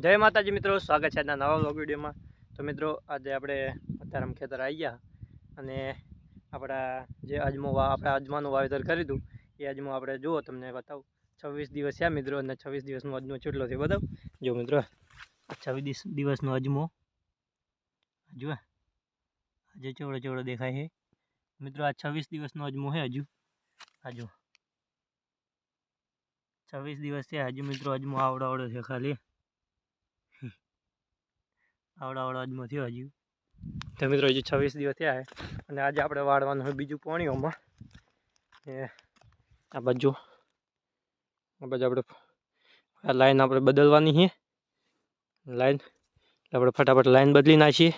જય માતાજી મિત્રો, સ્વાગત છે આજના નવા વ્લોગ વિડીયોમાં. તો મિત્રો, આજે આપણે અત્યારે ખેતર આવી ગયા અને આપણા જે અજમો આપણે અજમાનું વાવેતર કર્યું હતું એ અજમો આપણે જુઓ, તમને બતાવું. છવ્વીસ દિવસ થયા મિત્રો, અને છવ્વીસ દિવસનો અજમો કેટલો થયો બતાવ? જો મિત્રો છવ્વીસ દિવસનો અજમો જુઓ આજે ચોવડો ચોડો દેખાય છે. મિત્રો, આ છવ્વીસ દિવસનો અજમો છે હજુ. હજુ. છવ્વીસ દિવસ થયા હજુ મિત્રો અજમો આવડો આવડો છે ખાલી. આવડા આવડા અજમો થયો હજુ. તો મિત્રો હજુ છવ્વીસ દિવસ થયા છે અને આજે આપણે વાળવાનું હોય બીજું પોણીઓમાં. એ આ બાજુ. આ બાજુ આપણે આ લાઈન આપણે બદલવાની છે લાઈન. આપણે ફટાફટ લાઈન બદલી નાખીએ.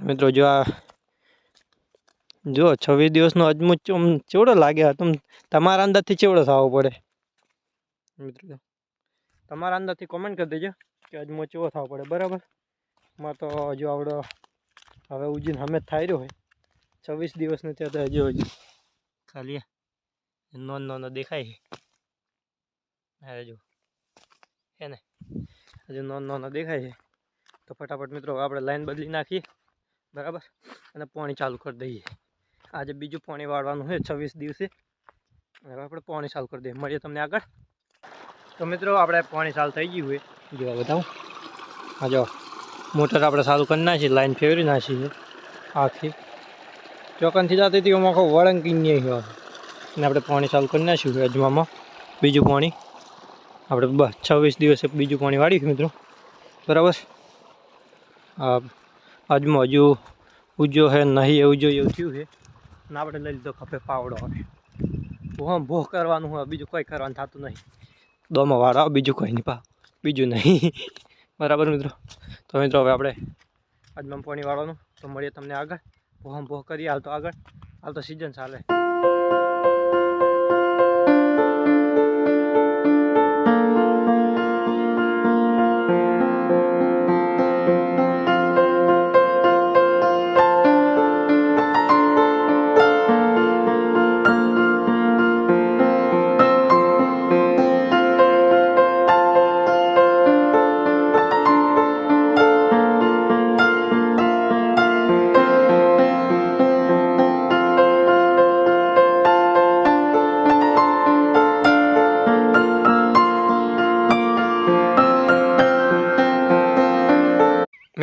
મિત્રો જો આ, જો છવ્વીસ દિવસનો અજમો ચેવડો લાગે તમ, તમારા અંદાજથી ચેવડો થવો પડે? મિત્રો તમારા અંદાજથી કોમેન્ટ કરી દેજો કે અજમો ચેવો થવો પડે. બરાબર? માં તો હજુ આવડો, હવે ઉજીન હમે થાય રહ્યો હોય. છવ્વીસ દિવસનો ત્યાં તો હજુ હજુ. ખાલી નોન નોનો દેખાય છે. હા જો, હે ને? હજુ નોન નોનો દેખાય છે. તો ફટાફટ મિત્રો આપણે લાઈન બદલી નાખીએ, બરાબર? અને પાણી ચાલુ કરી દઈએ. આજે બીજું પાણી વાળવાનું છે છવ્વીસ દિવસે. હવે આપણે પાણી ચાલુ કરી દઈએ. મળીએ તમને આગળ. તો મિત્રો, આપણે પાણી ચાલુ થઈ ગયું હોય જોવા બતાવું. હા જો. મોટર આપણે ચાલુ કરી નાખીએ, લાઈન ફેરવી નાખીએ. આખી. ચોકનથી જતી હતી, એમાં આખો વળંગ નહીં ગયો અને આપણે પાણી ચાલુ કરી નાખ્યું અજમામાં બીજું પાણી. આપણે બસ છવ્વીસ દિવસે બીજું પાણી વાળ્યું મિત્રો. બરાબર? અજમો હજુ ઉજો છે નહીં એવું જોઈએ એવું થયું છે. અને આપણે લઈ લીધો ખપે પાવડો હવે. ભોમ ભોહ કરવાનું હોય, બીજું કોઈ કરવાનું થતું નહીં. દોમાં વાળો બીજું કોઈ નહીં પા બીજું નહીં. બરાબર મિત્રો? તો મિત્રો હવે આપણે આજમાં પાણી તો મળીએ તમને આગળ. ભોહમ ભોહ કરીએ, હાલ તો આગળ. હાલ તો સિઝન ચાલે.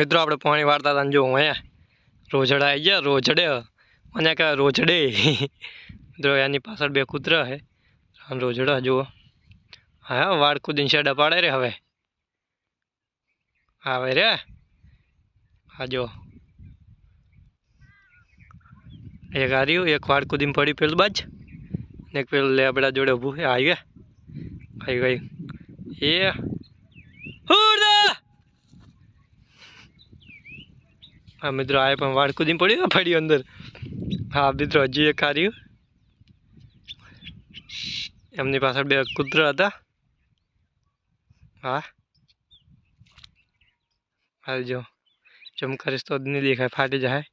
મિત્રો, આપણે પાણી વાળતા હતા ને જો અહીંયા રોજડા આવી ગયા રોજડે મને કહે, રોજડે. મિત્રો, એની પાછળ બે કૂતરા છે. અને રોજડા, જુઓ. હા વાળ કૂદીને શેડા પાડે રે હવે. આવે રે? હા જો એક હાર્યું એક વાળ કૂદીને પડી પેલું બાજ. ને એક પેલું લેબડા જોડે ઊભું છે. આવી ગયા. આવી ગઈ એ હુડા હા, મિત્રો, આ પણ વાળ કૂદીને પડ્યું પડ્યું અંદર. હા, મિત્રો, હજી એક હાર્યું એમની પાછળ બે કૂતરા હતા. હા. હાલ જો, જમ કરીશ તો નહીં દેખાય, ફાટી જાય.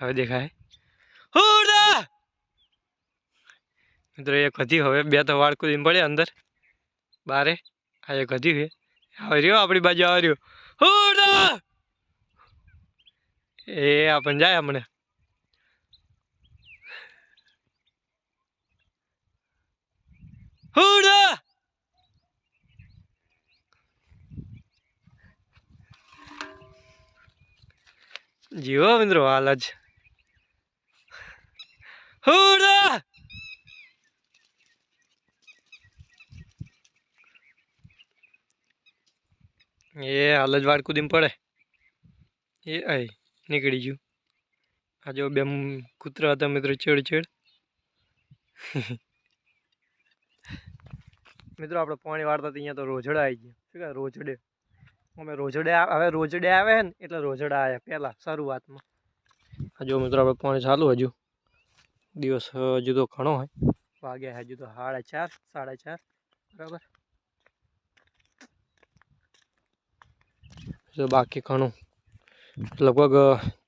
હવે દેખાય. મિત્રો, એક હતી, હવે બે તો વાળ કૂદીને પડે અંદર. બારે. આ એક હતી આવી રહ્યો, આપણી બાજુ આવી રહ્યો. હુડા એ આપણને જાય અમને હુડા! જીવો મિત્રો, હાલ જ. હુડા! એ હાલ જ વાળ કૂદીને પડે. એ આય. નીકળી ગયું. આ જો બે મ- કૂતરા હતા મિત્રો, ચેડ ચેડ. મિત્રો, આપણે પાણી વાળતા હતા, અહીંયા તો રોજડા આવી ગયા. શું કહે રોજડે? અમે રોજડે આ- હવે રોજડે આવે છે ને, એટલે રોજડા આવ્યા પહેલાં શરૂઆતમાં. આ જો મિત્રો, આપણે પાણી ચાલુ હજુ. દિવસ હજુ તો ઘણો હોય. વાગ્યા હજુ તો સાડા ચાર સાડા ચાર, બરાબર. તો બાકી ઘણું. લગભગ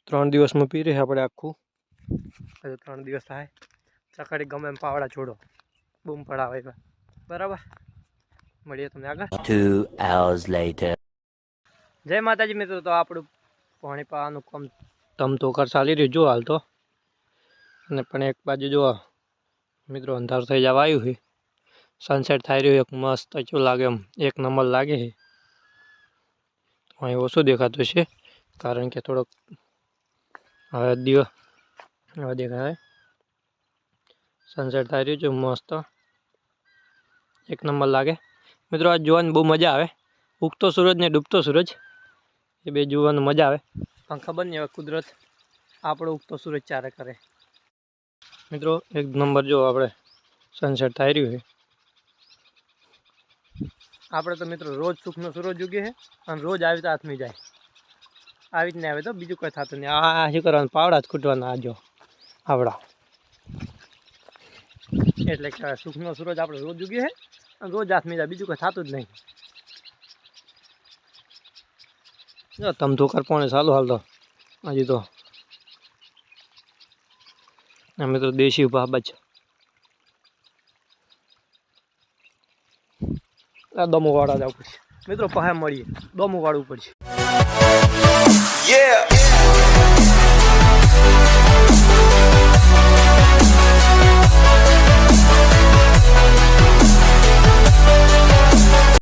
ત્રણ દિવસમાં પી રહે આપણે આખું. હજુ ત્રણ દિવસ થાય. સકાળી ગમે એમ પાવડા છોડો બૂમ પડાવે એવા બરાબર? મળીએ તમને આગળ. Two hours later. જય માતાજી મિત્રો તો આપણું પાણી પાવાનું કામ તમ તો કર ચાલી રહ્યું જો હાલ તો. અને પણ એક બાજુ જો મિત્રો અંધાર થઈ જવા આવ્યું છે. સનસેટ થઈ રહ્યું એક મસ્ત કેવું લાગે એમ. એક નંબર લાગે છે. અહીં ઓછું દેખાતું છે. કારણ કે થોડોક હવે દિવસ હવે દેખાય. સનસેટ થઈ રહ્યું છે, મસ્ત. એક નંબર લાગે. મિત્રો, આ જોવાની બહુ મજા આવે. ઉગતો સૂરજ ને ડૂબતો સૂરજ, એ બે જોવાનું મજા આવે. પણ ખબર નહીં હવે કુદરત આપણો ઉગતો સૂરજ ચારે કરે. મિત્રો, એક નંબર જો આપણે સનસેટ થઈ રહ્યું છે. આપણે તો મિત્રો રોજ સુખનો સૂરજ ઉગે છે અને રોજ આવી તો આથમી જાય. આવી જ નહીં આવે તો બીજું કોઈ થતું નહીં. આ શું કરવાનું? પાવડા જ ખૂટવાના આજો જો, આવડા. એટલે કે સુખનો સૂરજ આપણે રોજ ઉગે છે અને રોજ હાથ જાય બીજું કોઈ થતું જ નહીં. જો તમ તો કર પોણે ચાલુ હાલ તો, હજી તો. અમે તો દેશી બાબા છે આ દમો વાળા જવું પડશે મિત્રો પાસે મળીએ દમો વાળવું પડશે Yeah.